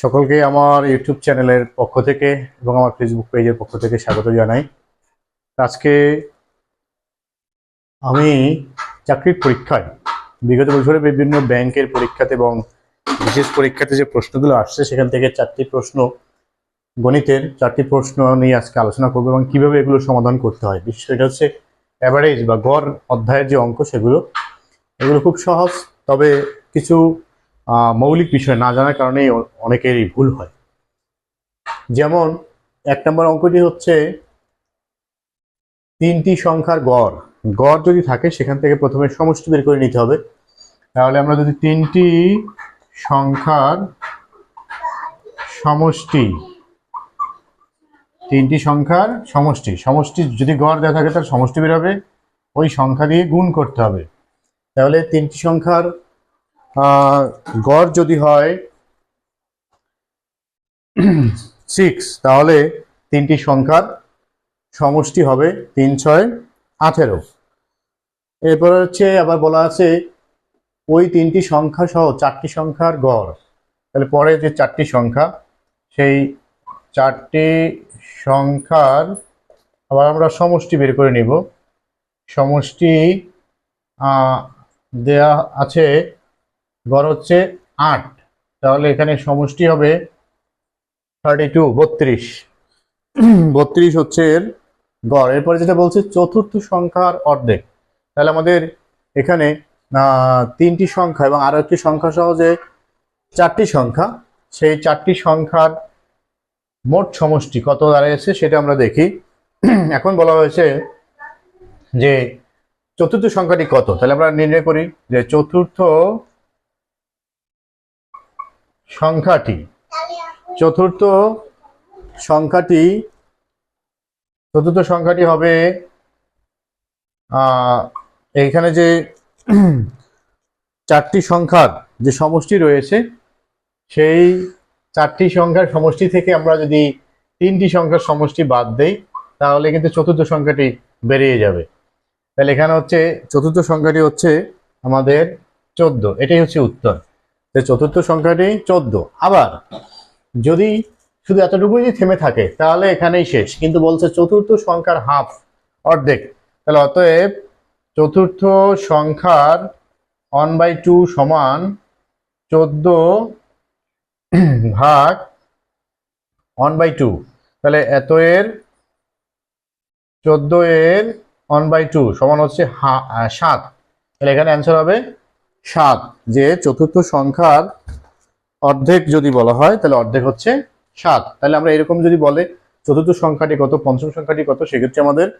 সকলকে আমার ইউটিউব চ্যানেলের পক্ষ থেকে এবং আমার ফেসবুক পেজের পক্ষ থেকে স্বাগত জানাই। আজকে আমি চাকরির পরীক্ষায় বিগত বছরে বিভিন্ন ব্যাংকের পরীক্ষাতে এবং বিশেষ পরীক্ষাতে যে প্রশ্নগুলো আসছে, সেখান থেকে চারটি প্রশ্ন, গণিতের চারটি প্রশ্ন নিয়ে আজকে আলোচনা করব এবং কীভাবে এগুলো সমাধান করতে হয়। বিশেষ এটা হচ্ছে অ্যাভারেজ বা গড় অধ্যায়ের যে অঙ্ক, সেগুলো, এগুলো খুব সহজ, তবে কিছু মৌলিক বিষয় না জানার কারণেই অ- অনেকেরই ভুল হয়। যেমন, এক নম্বর অঙ্কটি হচ্ছে তিনটি সংখ্যার গড়। গড় যদি থাকে, সেখান থেকে প্রথমে সমষ্টি বের করে নিতে হবে। তাহলে আমরা যদি তিনটি সংখ্যার সমষ্টি, তিনটি সংখ্যার সমষ্টি সমষ্টি যদি গড় দেওয়া থাকে তার সমষ্টি বের হবে। ওই সংখ্যা দিয়ে গুণ করতে হবে। তাহলে তিনটি সংখ্যার গড় যদি হয় সিক্স তাহলে তিনটি সংখ্যার সমষ্টি হবে তিন, ছয়, আঠেরো। এরপর হচ্ছে আবার বলা আছে ওই তিনটি সংখ্যা সহ চারটি সংখ্যার গড়। তাহলে পরে যে চারটি সংখ্যা, সেই চারটি সংখ্যার আবার আমরা সমষ্টি বের করে নিব। সমষ্টি দেয়া আছে গড় হচ্ছে আট। তাহলে এখানে সমষ্টি হবে থার্টি টু বত্রিশ। বত্রিশ হচ্ছে এর গড়। এরপরে যেটা বলছে, চতুর্থ সংখ্যার অর্ধেক। তাহলে আমাদের এখানে তিনটি সংখ্যা এবং আরও একটি সংখ্যা সহ যে চারটি সংখ্যা, সেই চারটি সংখ্যার মোট সমষ্টি কত দাঁড়িয়েছে সেটা আমরা দেখি। এখন বলা হয়েছে যে চতুর্থ সংখ্যাটি কত? তাহলে আমরা নির্ণয় করি যে চতুর্থ সংখ্যাটি। চতুর্থ সংখ্যাটি চতুর্থ সংখ্যাটি হবে আহ, এইখানে যে চারটি সংখ্যার যে সমষ্টি রয়েছে সেই চারটি সংখ্যার সমষ্টি থেকে আমরা যদি তিনটি সংখ্যার সমষ্টি বাদ দেই তাহলে কিন্তু চতুর্থ সংখ্যাটি বেরিয়ে যাবে। তাহলে এখানে হচ্ছে চতুর্থ সংখ্যাটি হচ্ছে আমাদের চোদ্দ। এটাই হচ্ছে উত্তর। চতুর্থ সংখ্যাটি চোদ্দ। আবার যদি শুধু এতটুকুই যদি থেমে থাকে, তাহলে এখানেই শেষ। কিন্তু বলছে চতুর্থ সংখ্যার হাফ অর্ধেক। তাহলে অতএব চতুর্থ সংখ্যার ওয়ান বাই টু সমান চোদ্দ ভাগ ওয়ান বাই টু তাহলে এত এর, চোদ্দ এর ওয়ান বাই টু সমান হচ্ছে সাত। তাহলে এখানে অ্যান্সার হবে সাত, যে চতুর্থ সংখ্যার অর্ধেক যদি বলা হয়, তাহলে অর্ধেক হচ্ছে সাত। তাহলে আমরা এরকম যদি বলে চতুর্থ সংখ্যাটি কত, পঞ্চম সংখ্যাটি কত, সেক্ষেত্রে আমাদের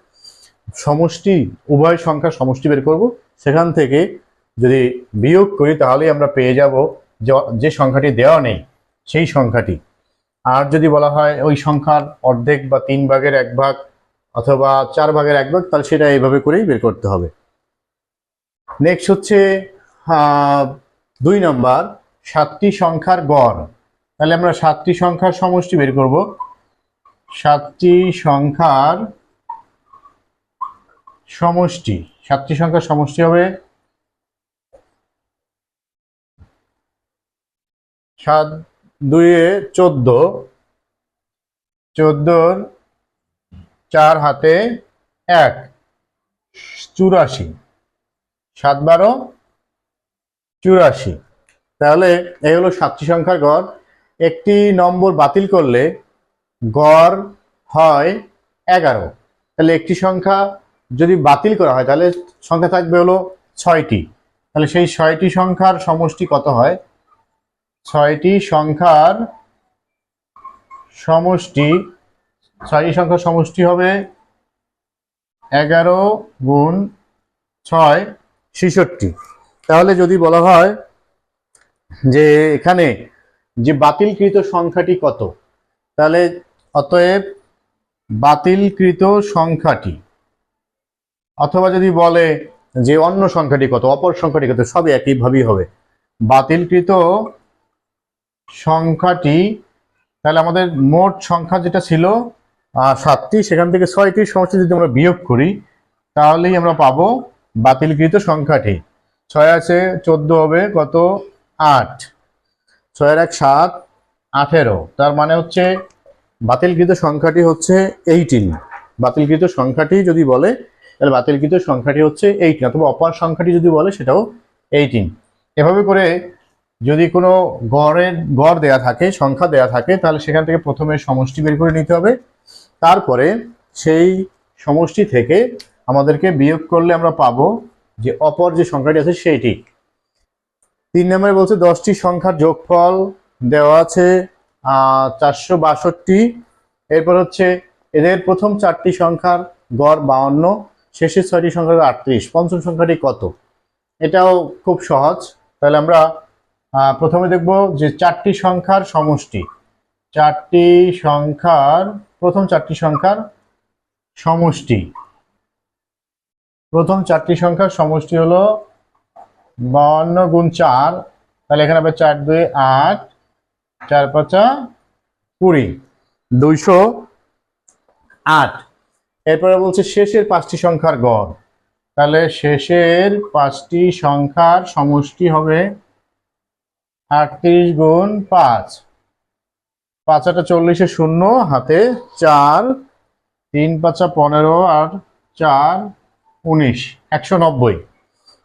সমষ্টি, উভয় সংখ্যার সমষ্টি বের করব। সেখান থেকে যদি বিয়োগ করি, তাহলেই আমরা পেয়ে যাব যে- সংখ্যাটি দেওয়া নেই, সেই সংখ্যাটি। আর যদি বলা হয় ওই সংখ্যার অর্ধেক বা তিন ভাগের এক ভাগ অথবা চার ভাগের এক ভাগ, তাহলে সেটা এইভাবে করেই বের করতে হবে। নেক্সট হচ্ছে দুই নম্বর, সাতটি সংখ্যার গড়। তাহলে আমরা সাতটি সংখ্যার সমষ্টি বের করব। সাতটি সংখ্যার সমষ্টি। সাতটি সংখ্যার সমষ্টি হবে সাত দুইয়ে চোদ্দ। চোদ্দোর চার হাতে এক। চুরাশি। সাত বারো চুরাশি। তাহলে এই হলো সাতটি সংখ্যার গড়। একটি নম্বর বাতিল করলে গড় হয় এগারো। তাহলে একটি সংখ্যা যদি বাতিল করা হয়, তাহলে সংখ্যা থাকবে হলো ছয়টি। তাহলে সেই ছয়টি সংখ্যার সমষ্টি কত হয়? ছয়টি সংখ্যার সমষ্টি, ছয়টি সংখ্যার সমষ্টি হবে এগারো গুণ ছয়, ছেষট্টি। তাহলে যদি বলা হয় যে এখানে যে বাতিলকৃত সংখ্যাটি কত, তাহলে অতএব বাতিলকৃত সংখ্যাটি, অথবা যদি বলে যে অন্য সংখ্যাটি কত, অপর সংখ্যাটি কত, সবই একইভাবেই হবে। বাতিলকৃত সংখ্যাটি, তাহলে আমাদের মোট সংখ্যা যেটা ছিল সাতটি, সেখান থেকে ছয়টির সমষ্টি যদি আমরা বিয়োগ করি, তাহলেই আমরা পাবো বাতিলকৃত সংখ্যাটি। ছয় আছে, চোদ্দ হবে, কত? আট। ছয়ের এক, সাত, আঠেরো। তার মানে হচ্ছে বাতিলকৃত সংখ্যাটি হচ্ছে এইটিন বাতিলকৃত সংখ্যাটি যদি বলে, তাহলে বাতিলকৃত সংখ্যাটি হচ্ছে এইটিন অথবা অপার সংখ্যাটি যদি বলে, সেটাও এইটিন এভাবে করে যদি কোনো গড়ের, গড় দেয়া থাকে, সংখ্যা দেয়া থাকে, তাহলে সেখান থেকে প্রথমে সমষ্টি বের করে নিতে হবে। তারপরে সেই সমষ্টি থেকে আমাদেরকে বিয়োগ করলে আমরা পাবো যে অপর যে সংখ্যাটি আছে সেইটি তিন নম্বরে বলছে দশটি সংখ্যার যোগফল দেওয়া আছে চারশো বাষট্টি। এরপর হচ্ছে এদের প্রথম চারটি সংখ্যার গড় বাউন্ন শেষের ছয়টি সংখ্যার আটত্রিশ। পঞ্চম সংখ্যাটি কত? এটাও খুব সহজ। তাহলে আমরা প্রথমে দেখব যে চারটি সংখ্যার সমষ্টি। চারটি সংখ্যার, প্রথম চারটি সংখ্যার সমষ্টি। প্রথম চারটি সংখ্যার সমষ্টি হলো বাউন্ন গুণ চার। তাহলে এখানে হবে চার, দুই, আট, চার, পাঁচা কুড়ি। দুইশো আট। এরপরে বলছে শেষের পাঁচটি সংখ্যার গড়। তাহলে শেষের পাঁচটি সংখ্যার সমষ্টি হবে আটত্রিশ গুণ পাঁচ। পাঁচ আটা চল্লিশে শূন্য, হাতে চার, তিন পাঁচা পনেরো আর চার উনিশ, একশো নব্বই।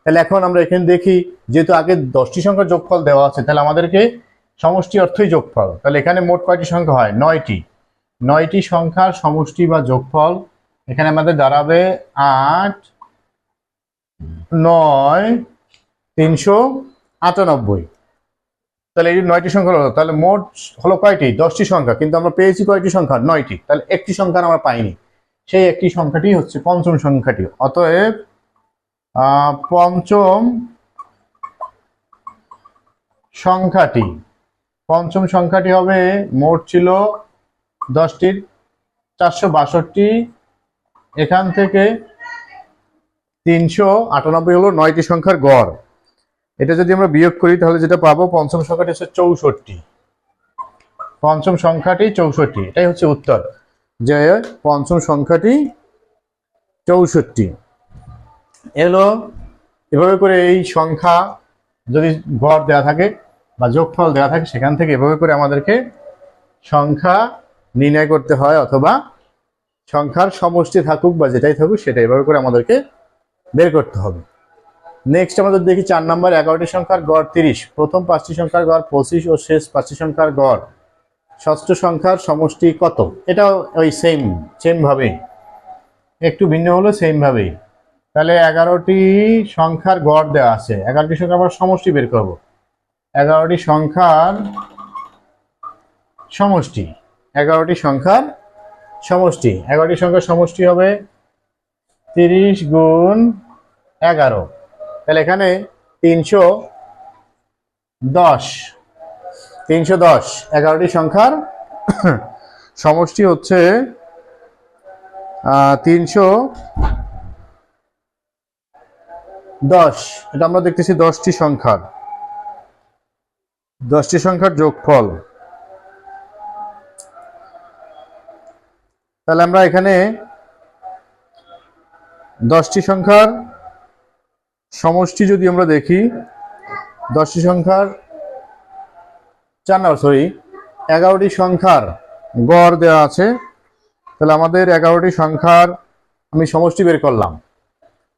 তাহলে এখন আমরা এখানে দেখি, যেহেতু আগে দশটি সংখ্যার যোগফল দেওয়া আছে, তাহলে আমাদেরকে সমষ্টি অর্থই যোগফল। তাহলে এখানে মোট কয়টি সংখ্যা হয়? নয়টি। নয়টি সংখ্যার সমষ্টি বা যোগফল এখানে আমাদের দাঁড়াবে আট, নয়, তিনশো আটানব্বই। তাহলে এই নয়টি সংখ্যা হলো, তাহলে মোট হলো কয়টি? দশটি সংখ্যা, কিন্তু আমরা পেয়েছি কয়টি সংখ্যা? নয়টি। তাহলে একটি সংখ্যা আমরা পাইনি। সেই একটি সংখ্যাটি হচ্ছে পঞ্চম সংখ্যাটি। অতএব পঞ্চম সংখ্যাটি পঞ্চম সংখ্যাটি হবে মোট ছিল দশটির চারশো বাষট্টি, এখান থেকে তিনশো আটানব্বই হলো নয়টি সংখ্যার গড়। এটা যদি আমরা বিয়োগ করি, তাহলে যেটা পাবো, পঞ্চম সংখ্যাটি হচ্ছে চৌষট্টি। পঞ্চম সংখ্যাটি চৌষট্টি, এটাই হচ্ছে উত্তর। যে পঞ্চম সংখ্যাটি চৌষট্টি। এলো, এভাবে করে এই সংখ্যা যদি গড় দেওয়া থাকে বা যোগফল দেওয়া থাকে, সেখান থেকে এভাবে করে আমাদেরকে সংখ্যা নির্ণয় করতে হয় অথবা সংখ্যার সমষ্টি থাকুক বা যেটাই থাকুক, সেটা এভাবে করে আমাদেরকে বের করতে হবে। নেক্সট আমাদের দেখি, চার নম্বর এগারোটি সংখ্যার গড় তিরিশ। প্রথম পাঁচটি সংখ্যার গড় পঁচিশ ও শেষ পাঁচটি সংখ্যার গড় ষষ্ঠ সংখ্যার সমষ্টি কত? এটাও ওই সেম সেম ভাবেই। একটু ভিন্ন হলো সেম ভাবেই। তাহলে এগারোটি সংখ্যার গড় দেওয়া আছে। এগারোটি সংখ্যা আমরা সমষ্টি বের করব। এগারোটি সংখ্যার সমষ্টি। এগারোটি সংখ্যার সমষ্টি। এগারোটি সংখ্যার সমষ্টি হবে তিরিশ গুণ এগারো। তাহলে এখানে তিনশো দশ। তিনশো দশ, এগারোটি সংখ্যার সমষ্টি হচ্ছে তিনশো দশ। এটা আমরা দেখতেছি দশটি সংখ্যার। দশটি সংখ্যার যোগফল। তাহলে আমরা এখানে দশটি সংখ্যার সমষ্টি যদি আমরা দেখি, দশটি সংখ্যার চার নম্বর সরি এগারোটি সংখ্যার গড় দেওয়া আছে। তাহলে আমাদের এগারোটি সংখ্যার আমি সমষ্টি বের করলাম।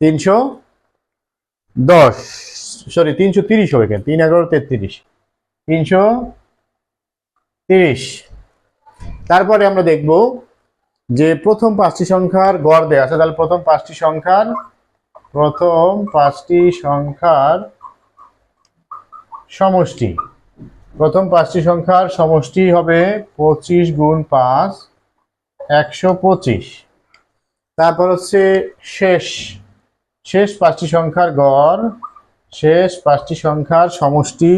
তিনশো দশ সরি তিনশো তিরিশ হবে কেন তিন, এগারো, তেত্রিশ। তিনশো তিরিশ। তারপরে আমরা দেখব যে প্রথম পাঁচটি সংখ্যার গড় দেওয়া আছে। তাহলে প্রথম পাঁচটি সংখ্যার, প্রথম পাঁচটি সংখ্যার সমষ্টি। প্রথম পাঁচটি সংখ্যার সমষ্টি হবে পঁচিশ গুণ পাঁচ, একশো পঁচিশ। তারপর হচ্ছে শেষ। শেষ পাঁচটি সংখ্যার গড়, শেষ পাঁচটি সংখ্যার সমষ্টি।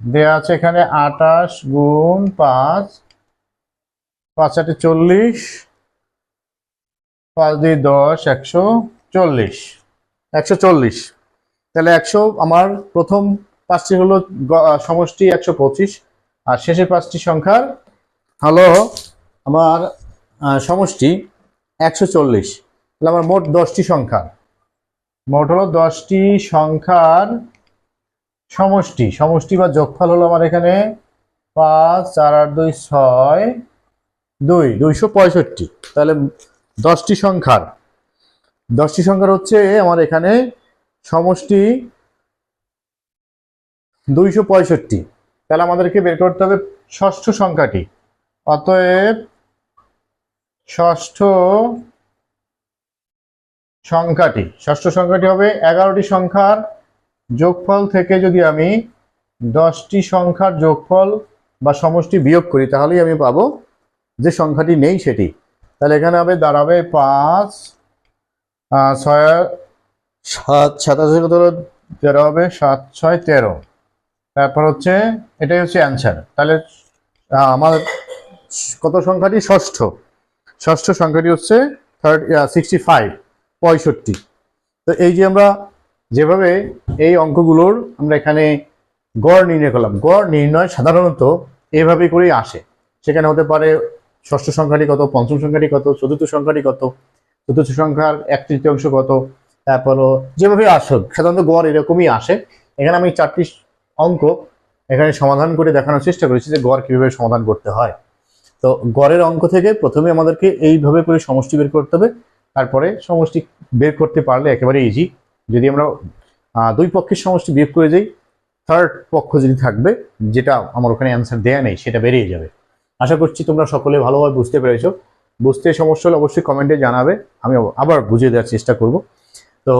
দেওয়া আছে এখানে আটাশ গুণ পাঁচ পাঁচ আটে চল্লিশ, পাঁচ দুই দশ, একশো চল্লিশ। একশো চল্লিশ। তাহলে একশো আমার প্রথম পাঁচটি হলো সমষ্টি একশো পঁচিশ, আর শেষের পাঁচটি সংখ্যার হলো আমার সমষ্টি একশো চল্লিশ। তাহলে আমার মোট দশটি সংখ্যা মোট হলো দশটি সংখ্যার সমষ্টি। সমষ্টি বা যোগফল হলো আমার এখানে পাঁচ, চার, আট, দুই, ছয়, দুই, দুইশো পঁয়ষট্টি। তাহলে দশটি সংখ্যার। দশটি সংখ্যার হচ্ছে আমার এখানে সমষ্টি দুইশো পঁয়ষট্টি। তাহলে আমাদেরকে বের করতে হবে ষষ্ঠ সংখ্যাটি। অতএব ষষ্ঠ সংখ্যাটি ষষ্ঠ সংখ্যাটি হবে এগারোটি সংখ্যার যোগফল থেকে যদি আমি দশটি সংখ্যার যোগফল বা সমষ্টি বিয়োগ করি, তাহলেই আমি পাবো যে সংখ্যাটি নেই সেটি। তাহলে এখানে হবে, দাঁড়াবে পাঁচ ছয়, সাত, সাতাশি কত তেরো হবে, সাত, ছয়, তেরো। তারপর হচ্ছে, এটাই হচ্ছে অ্যান্সার তাহলে আমার কত সংখ্যাটি? ষষ্ঠ। ষষ্ঠ সংখ্যাটি হচ্ছে থার্ড সিক্সটি ফাইভ পঁয়ষট্টি। তো এই যে আমরা যেভাবে এই অঙ্কগুলোর আমরা এখানে গড় নির্ণয় করলাম, গড় নির্ণয় সাধারণত এভাবে করেই আসে। সেখানে হতে পারে ষষ্ঠ সংখ্যাটি কত, পঞ্চম সংখ্যাটি কত, চতুর্থ সংখ্যাটি কত, চতুর্থ সংখ্যার এক তৃতীয়াংশ কত, তারপরও যেভাবে আসুক, সাধারণত গড় এরকমই আসে। এখানে আমি চারটি অঙ্ক এখানে সমাধান করে দেখানোর চেষ্টা করেছি যে গড় কীভাবে সমাধান করতে হয়। তো গড়ের অঙ্ক থেকে প্রথমে আমাদেরকে এইভাবে করে সমষ্টি বের করতে হবে। তারপরে সমষ্টি বের করতে পারলে একেবারে ইজি যদি আমরা দুই পক্ষের সমষ্টি বিয়োগ করে যাই থার্ড পক্ষ যদি থাকবে, যেটা আমার ওখানে অ্যান্সার দেয়া নেই, সেটা বেরিয়ে যাবে। আশা করছি তোমরা সকলে ভালোভাবে বুঝতে পেরেছ। বুঝতে সমস্যা হলে অবশ্যই কমেন্টে জানাবে, আমি আবার বুঝিয়ে দেওয়ার চেষ্টা করব। তো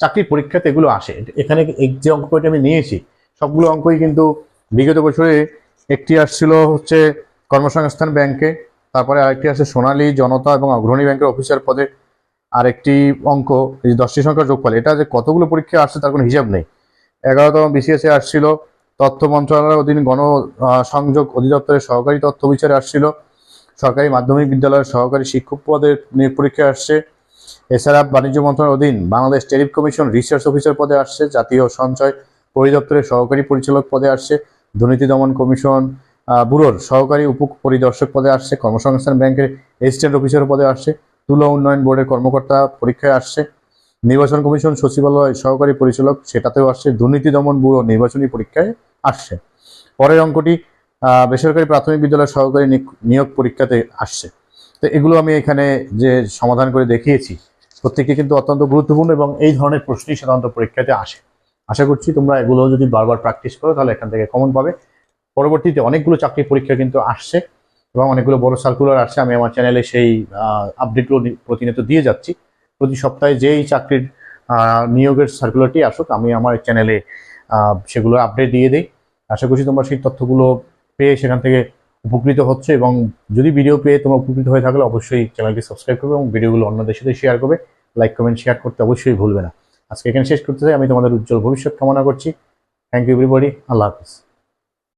চাকরির পরীক্ষাতে এগুলো আসে। এখানে যে অঙ্কটি আমি নিয়েছি সবগুলো অঙ্কই কিন্তু বিগত বছরে একটি আসছিল হচ্ছে কর্মসংস্থান ব্যাংকে, তারপরে আরেকটি আছে সোনালী জনতা এবং অগ্রণী ব্যাংকের অফিসার পদে আরেকটি অঙ্ক, এই দশটি সংখ্যার যোগফল, এটা যে কতগুলো পরীক্ষা আসছে তার কোনো হিসাব নেই। এগারোতম বিসিএসে আসছিল, তথ্য মন্ত্রণালয়ের অধীন গণ সংযোগ অধিদপ্তরের সহকারী তথ্য বিচারে আসছিল, সরকারি মাধ্যমিক বিদ্যালয়ের সহকারী শিক্ষক পদের পরীক্ষা আসছে। এছাড়া বাণিজ্য মন্ত্রণালয়ের অধীন Bangladesh tariff commission research officer পদে আসছে, জাতীয় সঞ্চয় পরিদপ্তরের সহকারী পরিচালক পদে আসছে দুর্নীতি দমন কমিশন ব্যুরোর সহকারী উপ পরিদর্শক পদে আসছে, কর্মসংস্থান ব্যাংকের অ্যাসিস্ট্যান্ট অফিসার পদে আসছে, তুলা উন্নয়ন বোর্ডের কর্মকর্তা পরীক্ষায় আসছে, নির্বাচন কমিশন সচিবালয় সহকারী পরিচালক সেটাতেও আসছে, দুর্নীতি দমন ব্যুরো নির্বাচনী পরীক্ষায় আসছে। পরের অঙ্কটি বেসরকারি প্রাথমিক বিদ্যালয়ের সহকারী নিয়োগ পরীক্ষাতে আসছে। তো এগুলো আমি এখানে যে সমাধান করে দেখিয়েছি প্রত্যেকে কিন্তু অত্যন্ত গুরুত্বপূর্ণ এবং এই ধরনের প্রশ্নই সাধারণত পরীক্ষাতে আসে। আশা করছি তোমরা এগুলো যদি বারবার প্র্যাকটিস করো, তাহলে এখান থেকে কমন পাবে। পরবর্তীতে অনেকগুলো চাকরির পরীক্ষা কিন্তু আসছে এবং অনেকগুলো বড় সার্কুলার আসছে আমি আমার চ্যানেলে সেই আপডেটগুলো প্রতিনিয়ত দিয়ে যাচ্ছি। প্রতি সপ্তাহে যেই চাকরির নিয়োগের সার্কুলারটি আসুক, আমি আমার চ্যানেলে সেগুলো আপডেট দিয়ে দিই। আশা করছি তোমরা সেই তথ্যগুলো পেয়ে সেখান থেকে উপকৃত হচ্ছে এবং যদি ভিডিও পেয়ে তোমরা উপকৃত হয়ে থাকলে অবশ্যই চ্যানেলটি সাবস্ক্রাইব করবে এবং ভিডিওগুলো অন্যদের সাথে শেয়ার করবে। লাইক কমেন্ট শেয়ার করতে অবশ্যই ভুলবে না। আজকে এখানে শেষ করতে চাই। আমি তোমাদের উজ্জ্বল ভবিষ্যৎ কামনা করছি। Thank you everybody Allah Hafiz.